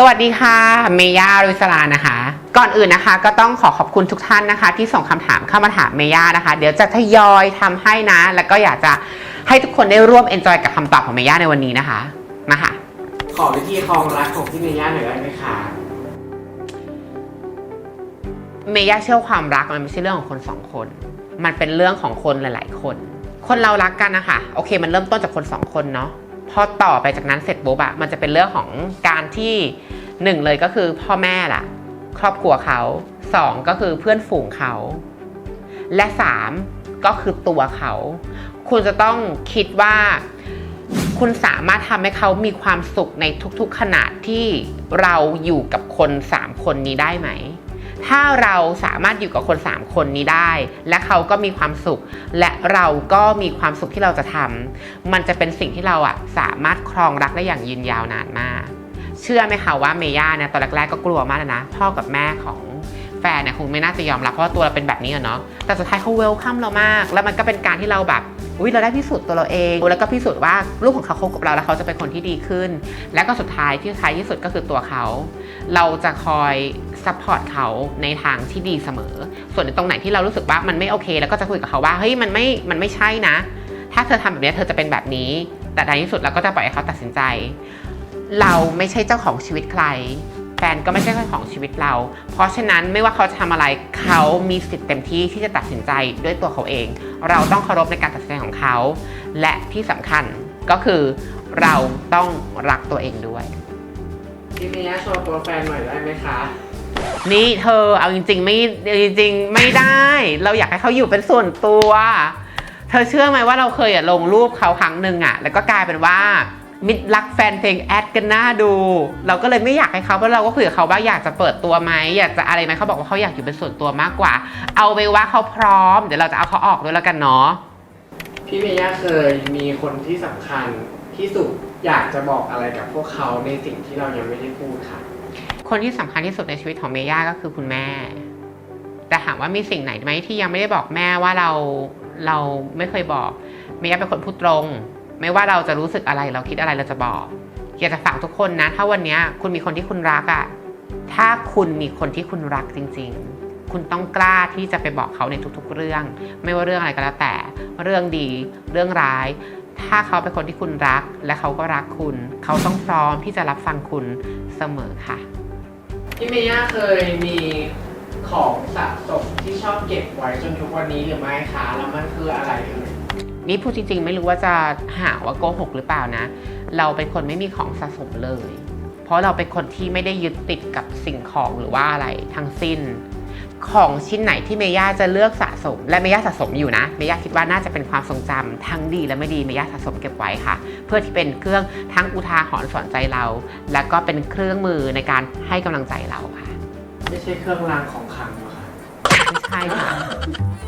สวัสดีค่ะ เมย่ารุยสลานะคะ ก่อนอื่นนะคะก็ต้องขอขอบคุณทุกท่านนะคะ ที่ส่งคำถามเข้ามาถามเมย่านะคะ เดี๋ยวจะทยอยทำให้นะ แล้วก็อยากจะให้ทุกคนได้ร่วมเอนจอยกับคำตอบของเมย่าในวันนี้นะคะมาค่ะขอวิธีครองรักของพี่เมย่าหน่อยได้ไหมคะเมย่าเชื่อความรักมันไม่ใช่เรื่องของคนสองคน มันเป็นเรื่องของคนหลาย ๆ คน คนเรารักกันนะคะโอเค มันเริ่มต้นจากคนสองคนเนาะ พอต่อไปจากนั้นเสร็จปุ๊บอะมันจะเป็นเรื่องของการที่หนึ่งเลยก็คือพ่อแม่ล่ะ ครอบครัวเขาสองก็คือเพื่อนฝูงเขา และสามก็คือตัวเขา คุณจะต้องคิดว่าคุณสามารถทำให้เขามีความสุขในทุกๆขณะที่เราอยู่กับคนสามคนนี้ได้ไหม ถ้าเราสามารถอยู่กับคน 3 คนนี้ได้ และเขาก็มีความสุข และเราก็มีความสุขที่เราจะทำมันจะเป็นสิ่งที่เราอะสามารถครองรักได้อย่างยืนยาวนานมาก เชื่อไหมคะว่าเมย่าเนี่ยตอนแรกๆก็กลัวมากเลยนะ พ่อกับแม่ของแฟนเนี่ยคงไม่น่าจะยอมรับเพราะว่าตัวเราเป็นแบบนี้อะเนาะแต่สุดท้ายเขาเวลคัมเรามาก แล้วมันก็เป็นการที่เราแบบ อุ้ยเราได้พิสูจน์ตัวเราเอง แล้วก็พิสูจน์ว่าลูกของเขาคบกับเราแล้วเขาจะเป็นคนที่ดีขึ้น และก็สุดท้ายที่ท้ายที่สุดก็คือตัวเขา เราจะคอยซัพพอร์ตเขาในทางที่ดีเสมอ ส่วนในตรงไหนที่เรารู้สึกว่ามันไม่โอเค แล้วก็จะคุยกับเขาว่าเฮ้ยมันไม่มันไม่ใช่นะ ถ้าเธอทำแบบนี้เธอจะเป็นแบบนี้ แต่ในที่สุดเราก็จะปล่อยให้เขาตัดสินใจ เราไม่ใช่เจ้าของชีวิตใคร แฟนก็ไม่ใช่เจ้าของชีวิตเรา เพราะฉะนั้นไม่ว่าเขาจะทำอะไรเขามีสิทธิ์เต็มที่ที่จะตัดสินใจด้วยตัวเขาเอง เราต้องเคารพในการตัดสินใจของเขา และที่สำคัญก็คือเราต้องรักตัวเองด้วยพี่เมย่าโชว์ตัวแฟนหน่อยได้ไหมคะนี่เธอเอาจริง ๆ ไม่จริงๆไม่ได้ เราอยากให้เขาอยู่เป็นส่วนตัว เธอเชื่อไหมว่าเราเคยอะลงรูปเขาครั้งหนึ่งอะแล้วก็กลายเป็นว่า มิดรักแฟนเพลงแอดกันหน้าดู เราก็เลยไม่อยากให้เขาเพราะเราก็คุยกับเขาว่าอยากจะเปิดตัวไหมอยากจะอะไรไหมเขาบอกว่าเขาอยากอยู่เป็นส่วนตัวมากกว่า เอาไปว่าเขาพร้อม เดี๋ยวเราจะเอาเขาออกด้วยแล้วกันเนาะพี่เมย่าเคยมีคนที่สำคัญที่สุดอยากจะบอกอะไรกับพวกเขาในสิ่งที่เรายังไม่ได้พูดค่ะ คนที่สำคัญที่สุดในชีวิตของเมย่าก็คือคุณแม่ แต่ถามว่ามีสิ่งไหนไหมที่ยังไม่ได้บอกแม่ว่าเราเราไม่เคยบอก เมย่าเป็นคนพูดตรง ไม่ว่าเราจะรู้สึกอะไรเราคิดอะไรเราจะบอกอยากจะฝากทุกคนนะ ถ้าวันนี้คุณมีคนที่คุณรักอะ่ะถ้าคุณมีคนที่คุณรักจริง ๆ คุณต้องกล้าที่จะไปบอกเขาในทุกๆเรื่อง ไม่ว่าเรื่องอะไรก็แล้วแต่ เรื่องดีเรื่องร้าย ถ้าเขาเป็นคนที่คุณรัก และเขาก็รักคุณ เขาต้องพร้อมที่จะรับฟังคุณเสมอค่ะพี่เมย่าเคยมีของสะสมที่ชอบเก็บไว้จนทุกวันนี้หรือไม่คะแล้วมันคืออะไรเอ่ย นี่พูดจริง ๆ ไม่รู้ว่าจะหาว่าโกหกหรือเปล่านะ เราเป็นคนไม่มีของสะสมเลย เพราะเราเป็นคนที่ไม่ได้ยึดติดกับสิ่งของหรือว่าอะไรทั้งสิ้น ของชิ้นไหนที่เมย่าจะเลือกสะสม และเมย่าสะสมอยู่นะ เมย่าคิดว่าน่าจะเป็นความทรงจำทั้งดีและไม่ดีเมย่าสะสมเก็บไว้ค่ะ เพื่อที่เป็นเครื่องทั้งอุทาหรณ์สอนใจเรา และก็เป็นเครื่องมือในการให้กำลังใจเราค่ะ ไม่ใช่เครื่องรางของขลังหรอคะไม่ใช่ค่ะ